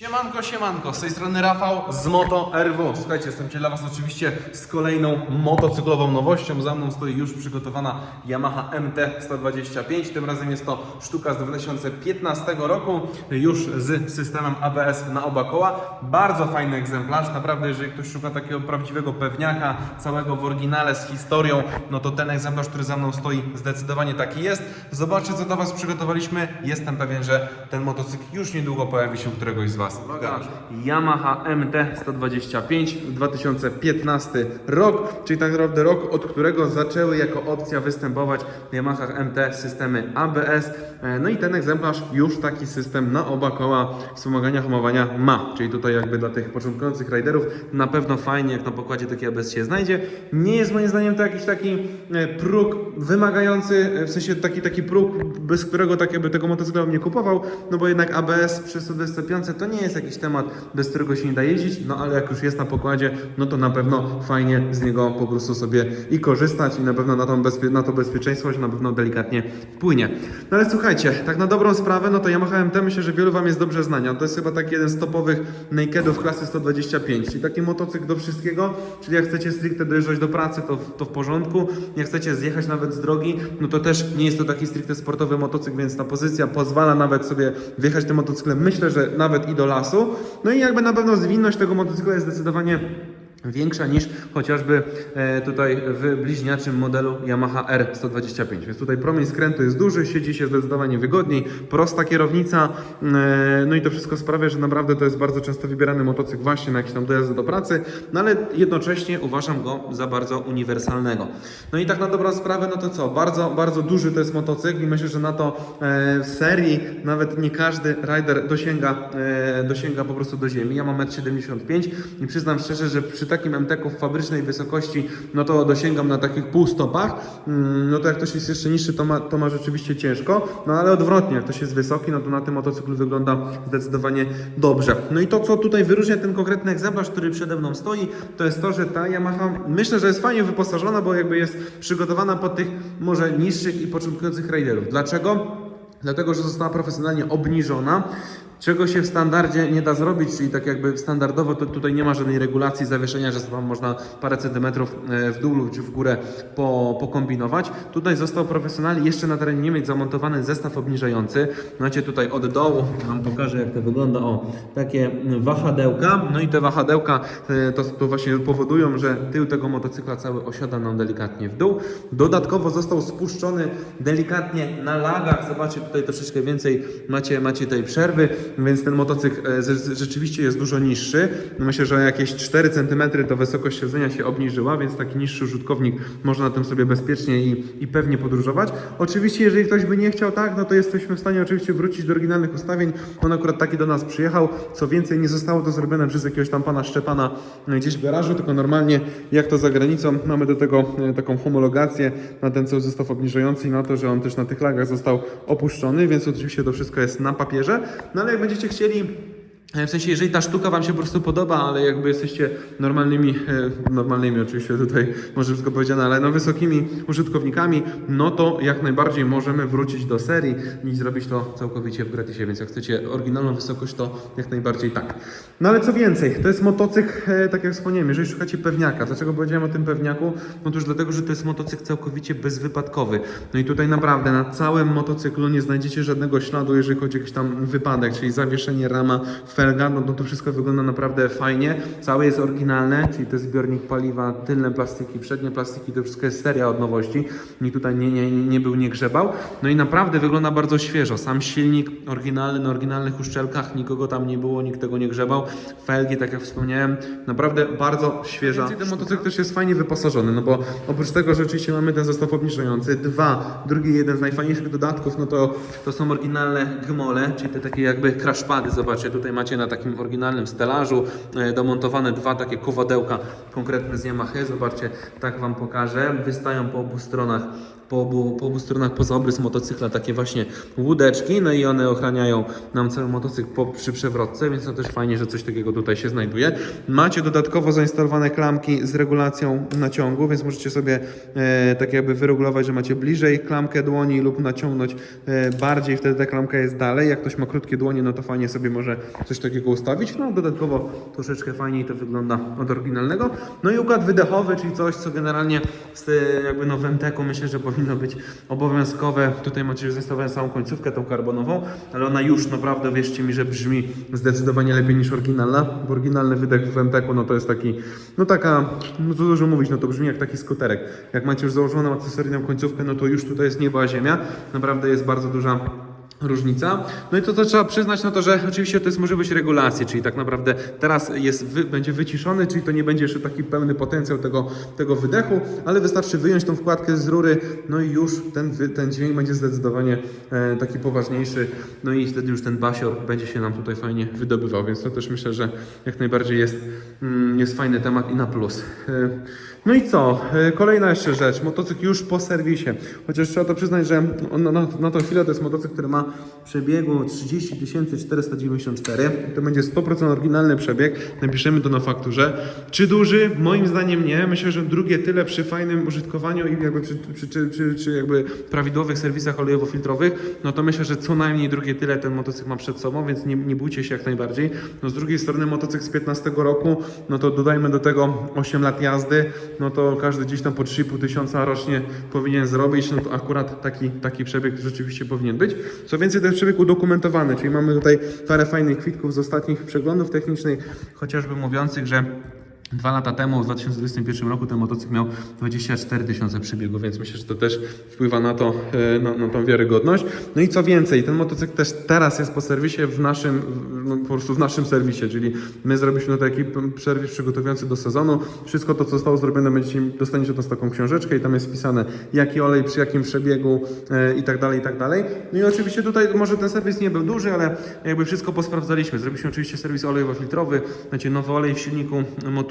Siemanko, siemanko, z tej strony Rafał z Moto RW. Słuchajcie, jestem dla Was oczywiście z kolejną motocyklową nowością. Za mną stoi już przygotowana Yamaha MT-125. Tym razem jest to sztuka z 2015 roku, już z systemem ABS na oba koła. Bardzo fajny egzemplarz, naprawdę jeżeli ktoś szuka takiego prawdziwego pewniaka, całego w oryginale z historią, no to ten egzemplarz, który za mną stoi, zdecydowanie taki jest. Zobaczcie, co dla Was przygotowaliśmy. Jestem pewien, że ten motocykl już niedługo pojawi się u któregoś z Was. Yamaha MT-125 2015 rok, czyli tak naprawdę rok, od którego zaczęły jako opcja występować w Yamaha MT systemy ABS. E, No i ten egzemplarz już taki system na oba koła wspomagania hamowania ma. Czyli tutaj jakby dla tych początkujących riderów na pewno fajnie, jak na pokładzie taki ABS się znajdzie. Nie jest moim zdaniem to jakiś taki e, próg wymagający, e, w sensie taki, taki próg, bez którego tak jakby tego motocykla bym nie kupował, no bo jednak ABS przy 125 to nie jest jakiś temat, bez którego się nie da jeździć, no ale jak już jest na pokładzie, no to na pewno fajnie z niego po prostu sobie i korzystać i na pewno na, tą bezpie- na to bezpieczeństwo się na pewno delikatnie wpłynie. No ale słuchajcie, tak na dobrą sprawę, no to Yamaha MT myślę, że wielu Wam jest dobrze znania. To jest chyba taki jeden z topowych nakedów klasy 125, czyli taki motocykl do wszystkiego, czyli jak chcecie stricte dojeżdżać do pracy, to, to w porządku, jak chcecie zjechać nawet z drogi, no to też nie jest to taki stricte sportowy motocykl, więc ta pozycja pozwala nawet sobie wjechać tym motocyklem, myślę, że nawet i do lasu. No i jakby na pewno zwinność tego motocykla jest zdecydowanie większa niż chociażby e, tutaj w bliźniaczym modelu Yamaha R125. Więc tutaj promień skrętu jest duży, siedzi się zdecydowanie wygodniej, prosta kierownica, e, no i to wszystko sprawia, że naprawdę to jest bardzo często wybierany motocykl właśnie na jakieś tam dojazdy do pracy, no ale jednocześnie uważam go za bardzo uniwersalnego. No i tak na dobrą sprawę, no to co, bardzo, bardzo duży to jest motocykl i myślę, że na to e, w serii nawet nie każdy rider dosięga, dosięga po prostu do ziemi. Ja mam 1,75 m i przyznam szczerze, że przy takim MTK w fabrycznej wysokości, no to dosięgam na takich półstopach. Mm, No to jak ktoś jest jeszcze niższy, to ma, to ma rzeczywiście ciężko. No ale odwrotnie, jak ktoś jest wysoki, no to na tym motocyklu wygląda zdecydowanie dobrze. No i to, co tutaj wyróżnia ten konkretny egzemplarz, który przede mną stoi, to jest to, że ta Yamaha, myślę, że jest fajnie wyposażona, bo jakby jest przygotowana pod tych może niższych i początkujących riderów. Dlaczego? Dlatego, że została profesjonalnie obniżona, czego się w standardzie nie da zrobić, czyli tak jakby standardowo to tutaj nie ma żadnej regulacji zawieszenia, że tam można parę centymetrów e, w dół lub w górę po, pokombinować. Tutaj został profesjonalnie jeszcze na terenie Niemiec zamontowany zestaw obniżający. Macie tutaj od dołu, Wam pokażę jak to wygląda, o takie wahadełka. No i te wahadełka e, to, to właśnie powodują, że tył tego motocykla cały osiada nam delikatnie w dół. Dodatkowo został spuszczony delikatnie na lagach. Zobaczcie tutaj troszeczkę więcej macie, macie tej przerwy, więc ten motocykl e, rzeczywiście jest dużo niższy. Myślę, że jakieś 4 cm to wysokość siedzenia się obniżyła, więc taki niższy użytkownik może na tym sobie bezpiecznie i, i pewnie podróżować. Oczywiście, jeżeli ktoś by nie chciał tak, no to jesteśmy w stanie oczywiście wrócić do oryginalnych ustawień. On akurat taki do nas przyjechał. Co więcej, nie zostało to zrobione przez jakiegoś tam pana Szczepana e, gdzieś w garażu, tylko normalnie jak to za granicą mamy do tego e, taką homologację na ten cały zestaw obniżający i na to, że on też na tych lagach został opuszczony, więc oczywiście to wszystko jest na papierze. No ale jak będziecie chcieli E, w sensie, jeżeli ta sztuka Wam się po prostu podoba, ale jakby jesteście normalnymi, e, normalnymi oczywiście tutaj może wszystko powiedziane, ale no wysokimi użytkownikami, no to jak najbardziej możemy wrócić do serii i zrobić to całkowicie w gratisie, więc jak chcecie oryginalną wysokość, to jak najbardziej tak. No ale co więcej, to jest motocykl, e, tak jak wspomniałem, jeżeli szukacie pewniaka, dlaczego powiedziałem o tym pewniaku? No dlatego, że to jest motocykl całkowicie bezwypadkowy. No i tutaj naprawdę na całym motocyklu nie znajdziecie żadnego śladu, jeżeli chodzi o jakiś tam wypadek, czyli zawieszenie rama, felga, no, no to wszystko wygląda naprawdę fajnie. Całe jest oryginalne, czyli to jest zbiornik paliwa, tylne plastiki, przednie plastiki, to wszystko jest seria od nowości. Nikt tutaj nie, nie, nie był, nie grzebał. No i naprawdę wygląda bardzo świeżo. Sam silnik oryginalny, na oryginalnych uszczelkach, nikogo tam nie było, nikt tego nie grzebał. Felgi, tak jak wspomniałem, naprawdę bardzo świeża. Ten motocykl też jest fajnie wyposażony, no bo oprócz tego, że oczywiście mamy ten zestaw obniżający, dwa, drugi jeden z najfajniejszych dodatków, no to, to są oryginalne gmole, czyli te takie jakby crash pady, zobaczcie, tutaj macie na takim oryginalnym stelażu e, domontowane dwa takie kowadełka konkretne z Yamaha, zobaczcie, tak Wam pokażę, wystają po obu stronach po obu, po obu stronach poza obrys motocykla takie właśnie łódeczki, no i one ochraniają nam cały motocykl po, przy przewrotce, więc to też fajnie, że coś takiego tutaj się znajduje. Macie dodatkowo zainstalowane klamki z regulacją naciągu, więc możecie sobie e, tak jakby wyregulować, że macie bliżej klamkę dłoni lub naciągnąć e, bardziej, wtedy ta klamka jest dalej. Jak ktoś ma krótkie dłonie, no to fajnie sobie może coś takiego ustawić. No dodatkowo troszeczkę fajniej to wygląda od oryginalnego. No i układ wydechowy, czyli coś, co generalnie z jakby no Venteku myślę, że powinno być obowiązkowe. Tutaj macie już zainstalowaną samą końcówkę, tą karbonową, ale ona już naprawdę, wierzcie mi, że brzmi zdecydowanie lepiej niż oryginalna, bo oryginalny wydech w Venteku, no to jest taki, no taka, no co dużo mówić, no to brzmi jak taki skuterek. Jak macie już założoną akcesoryjną końcówkę, no to już tutaj jest niebo a ziemia. Naprawdę jest bardzo duża różnica. No i to, co trzeba przyznać, no to, że oczywiście to jest możliwość regulacji, czyli tak naprawdę teraz jest będzie wyciszony, czyli to nie będzie jeszcze taki pełny potencjał tego, tego wydechu, ale wystarczy wyjąć tą wkładkę z rury, no i już ten, ten dźwięk będzie zdecydowanie e, taki poważniejszy, no i wtedy już ten basior będzie się nam tutaj fajnie wydobywał, więc to też myślę, że jak najbardziej jest, mm, jest fajny temat i na plus. E, no i co? E, Kolejna jeszcze rzecz. Motocykl już po serwisie. Chociaż trzeba to przyznać, że on na, na tą chwilę to jest motocykl, który ma przebiegu 30 494. I to będzie 100% oryginalny przebieg. Napiszemy to na fakturze. Czy duży? Moim zdaniem nie. Myślę, że drugie tyle przy fajnym użytkowaniu i jakby przy, przy, przy, przy, przy jakby prawidłowych serwisach olejowo-filtrowych, no to myślę, że co najmniej drugie tyle ten motocykl ma przed sobą, więc nie, nie bójcie się jak najbardziej. No z drugiej strony motocykl z 15 roku, no to dodajmy do tego 8 lat jazdy, no to każdy gdzieś tam po 3,5 tysiąca rocznie powinien zrobić, no to akurat taki, taki przebieg rzeczywiście powinien być. Co więcej, to jest przebieg udokumentowany, czyli mamy tutaj parę fajnych kwitków z ostatnich przeglądów technicznych, chociażby mówiących, że Dwa lata temu, w 2021 roku, ten motocykl miał 24 tysiące przebiegów, więc myślę, że to też wpływa na to, e, na, na tą wiarygodność. No i co więcej, ten motocykl też teraz jest po serwisie w naszym, no, po prostu w naszym serwisie, czyli my zrobiliśmy taki serwis przygotowujący do sezonu. Wszystko to, co zostało zrobione, będziecie, dostaniecie to z taką książeczkę i tam jest wpisane, jaki olej, przy jakim przebiegu e, i tak dalej, i tak dalej. No i oczywiście tutaj może ten serwis nie był duży, ale jakby wszystko posprawdzaliśmy. Zrobiliśmy oczywiście serwis olejowo-filtrowy, znacie nowy olej w silniku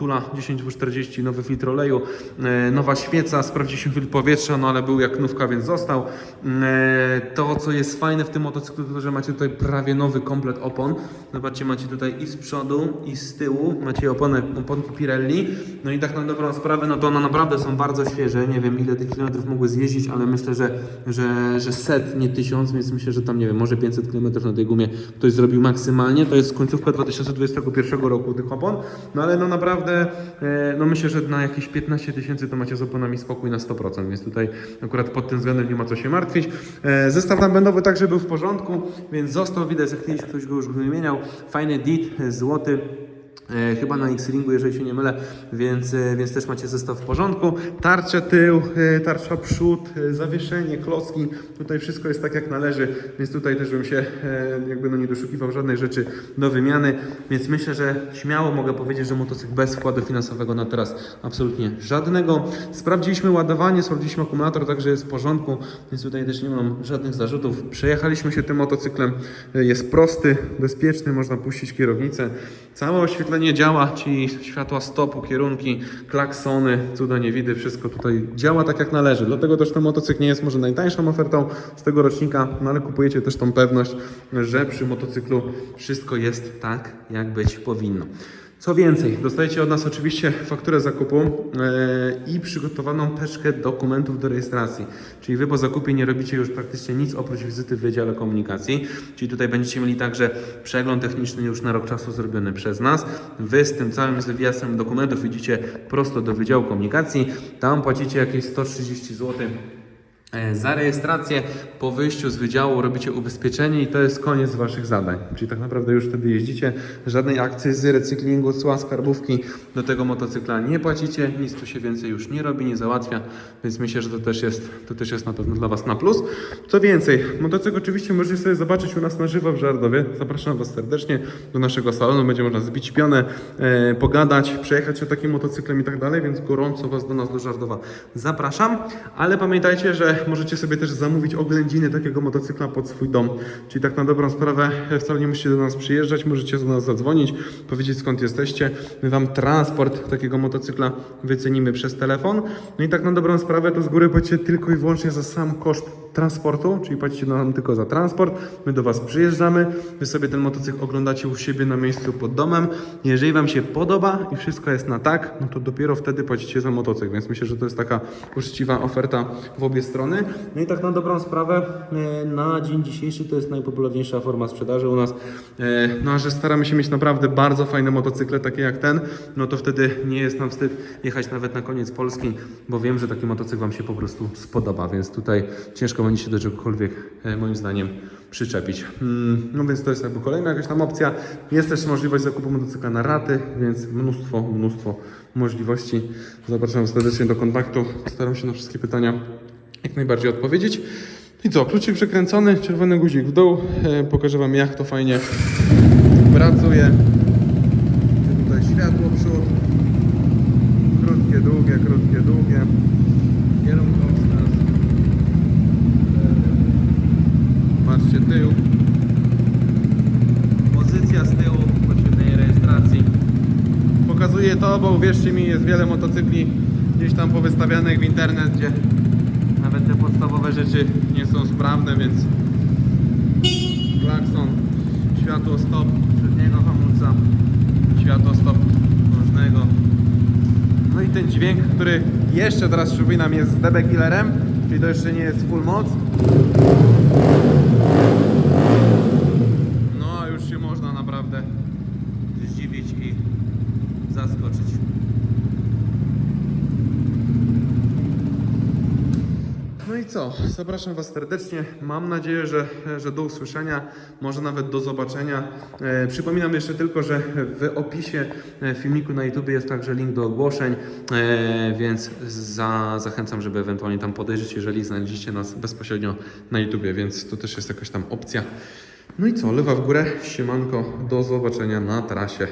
Motula 10W40, nowy filtr oleju, e, nowa świeca, sprawdziliśmy filtr powietrza, no ale był jak nówka, więc został. E, To, co jest fajne w tym motocyklu, to to, że macie tutaj prawie nowy komplet opon. Zobaczcie, macie tutaj i z przodu, i z tyłu, macie opony, oponki Pirelli. No i tak na dobrą sprawę, no to one naprawdę są bardzo świeże. Nie wiem, ile tych kilometrów mogły zjeździć, ale myślę, że, że, że set, nie tysiąc, więc myślę, że tam, nie wiem, może 500 km na tej gumie ktoś zrobił maksymalnie. To jest końcówka 2021 roku tych opon. No ale no naprawdę, e, no myślę, że na jakieś 15 tysięcy to macie z oponami spokój na 100%, więc tutaj akurat pod tym względem nie ma co się martwić. E, Zestaw napędowy także był w porządku, więc został, widać, jak kiedyś ktoś go już wymieniał. Fajny DIT, e, złoty. E, chyba na X-Ringu, jeżeli się nie mylę, więc, e, więc też macie zestaw w porządku. Tarcza tył, e, tarcza przód, zawieszenie, klocki, tutaj wszystko jest tak jak należy, więc tutaj też bym się jakby no nie doszukiwał żadnej rzeczy do wymiany, więc myślę, że śmiało mogę powiedzieć, że motocykl bez wkładu finansowego na teraz absolutnie żadnego. Sprawdziliśmy ładowanie, sprawdziliśmy akumulator, także jest w porządku, więc tutaj też nie mam żadnych zarzutów. Przejechaliśmy się tym motocyklem, jest prosty, bezpieczny, można puścić kierownicę. Całe oświetlenie działa, czyli światła stopu, kierunki, klaksony, cuda nie widy, wszystko tutaj działa tak jak należy. Dlatego też ten motocykl nie jest może najtańszą ofertą z tego rocznika, no ale kupujecie też tą pewność, że przy motocyklu wszystko jest tak, jak być powinno. Co więcej, dostajecie od nas oczywiście fakturę zakupu e, i przygotowaną teczkę dokumentów do rejestracji. Czyli Wy po zakupie nie robicie już praktycznie nic oprócz wizyty w Wydziale Komunikacji. Czyli tutaj będziecie mieli także przegląd techniczny już na rok czasu zrobiony przez nas. Wy z tym całym wywiasem dokumentów idziecie prosto do Wydziału Komunikacji. Tam płacicie jakieś 130 zł Za rejestrację po wyjściu z wydziału robicie ubezpieczenie i to jest koniec Waszych zadań. Czyli tak naprawdę już wtedy jeździcie, żadnej akcyzy, recyklingu, cła, skarbówki do tego motocykla nie płacicie, nic tu się więcej już nie robi, nie załatwia, więc myślę, że to też jest, to też jest na pewno dla Was na plus. Co więcej, motocykl oczywiście możecie sobie zobaczyć u nas na żywo w Żardowie. Zapraszam Was serdecznie do naszego salonu, będzie można zbić pionę, e, pogadać, przejechać się takim motocyklem i tak dalej, więc gorąco Was do nas do Żardowa zapraszam, ale pamiętajcie, że możecie sobie też zamówić oględziny takiego motocykla pod swój dom. Czyli tak na dobrą sprawę wcale nie musicie do nas przyjeżdżać, możecie do nas zadzwonić, powiedzieć skąd jesteście. My Wam transport takiego motocykla wycenimy przez telefon. No i tak na dobrą sprawę to z góry płacicie tylko i wyłącznie za sam koszt transportu, czyli płacicie nam tylko za transport. My do Was przyjeżdżamy, Wy sobie ten motocykl oglądacie u siebie na miejscu pod domem. Jeżeli Wam się podoba i wszystko jest na tak, no to dopiero wtedy płacicie za motocykl, więc myślę, że to jest taka uczciwa oferta w obie strony. No i tak na dobrą sprawę, e, na dzień dzisiejszy to jest najpopularniejsza forma sprzedaży u nas. E, No a że staramy się mieć naprawdę bardzo fajne motocykle, takie jak ten, no to wtedy nie jest nam wstyd jechać nawet na koniec Polski, bo wiem, że taki motocykl Wam się po prostu spodoba, więc tutaj ciężko będzie się do czegokolwiek, e, moim zdaniem, przyczepić. Mm, No więc to jest jakby kolejna jakaś tam opcja. Jest też możliwość zakupu motocykla na raty, więc mnóstwo, mnóstwo możliwości. Zapraszam serdecznie do kontaktu. Staram się na wszystkie pytania jak najbardziej odpowiedzieć. I co, kluczyk przekręcony, czerwony guzik w dół. E, pokażę Wam jak to fajnie pracuje. Tutaj światło przód. Krótkie, długie, krótkie, długie. Kierunkowskaz. Patrzcie tył. Pozycja z tyłu, podświetlenie rejestracji. Pokazuję to, bo uwierzcie mi, jest wiele motocykli gdzieś tam powystawianych w internet, gdzie podstawowe rzeczy nie są sprawne, więc klakson, światło stop przedniego hamulca, światło stop różnego. No i ten dźwięk, który jeszcze teraz przypominam jest z DB Killerem, czyli to jeszcze nie jest full moc. No a już się można naprawdę zdziwić i zaskoczyć. No i co? Zapraszam Was serdecznie. Mam nadzieję, że, że do usłyszenia, może nawet do zobaczenia. E, przypominam jeszcze tylko, że w opisie e, filmiku na YouTube jest także link do ogłoszeń, e, więc za, zachęcam, żeby ewentualnie tam podejrzeć, jeżeli znajdziecie nas bezpośrednio na YouTube, więc to też jest jakaś tam opcja. No i co? Lewa w górę, siemanko, do zobaczenia na trasie.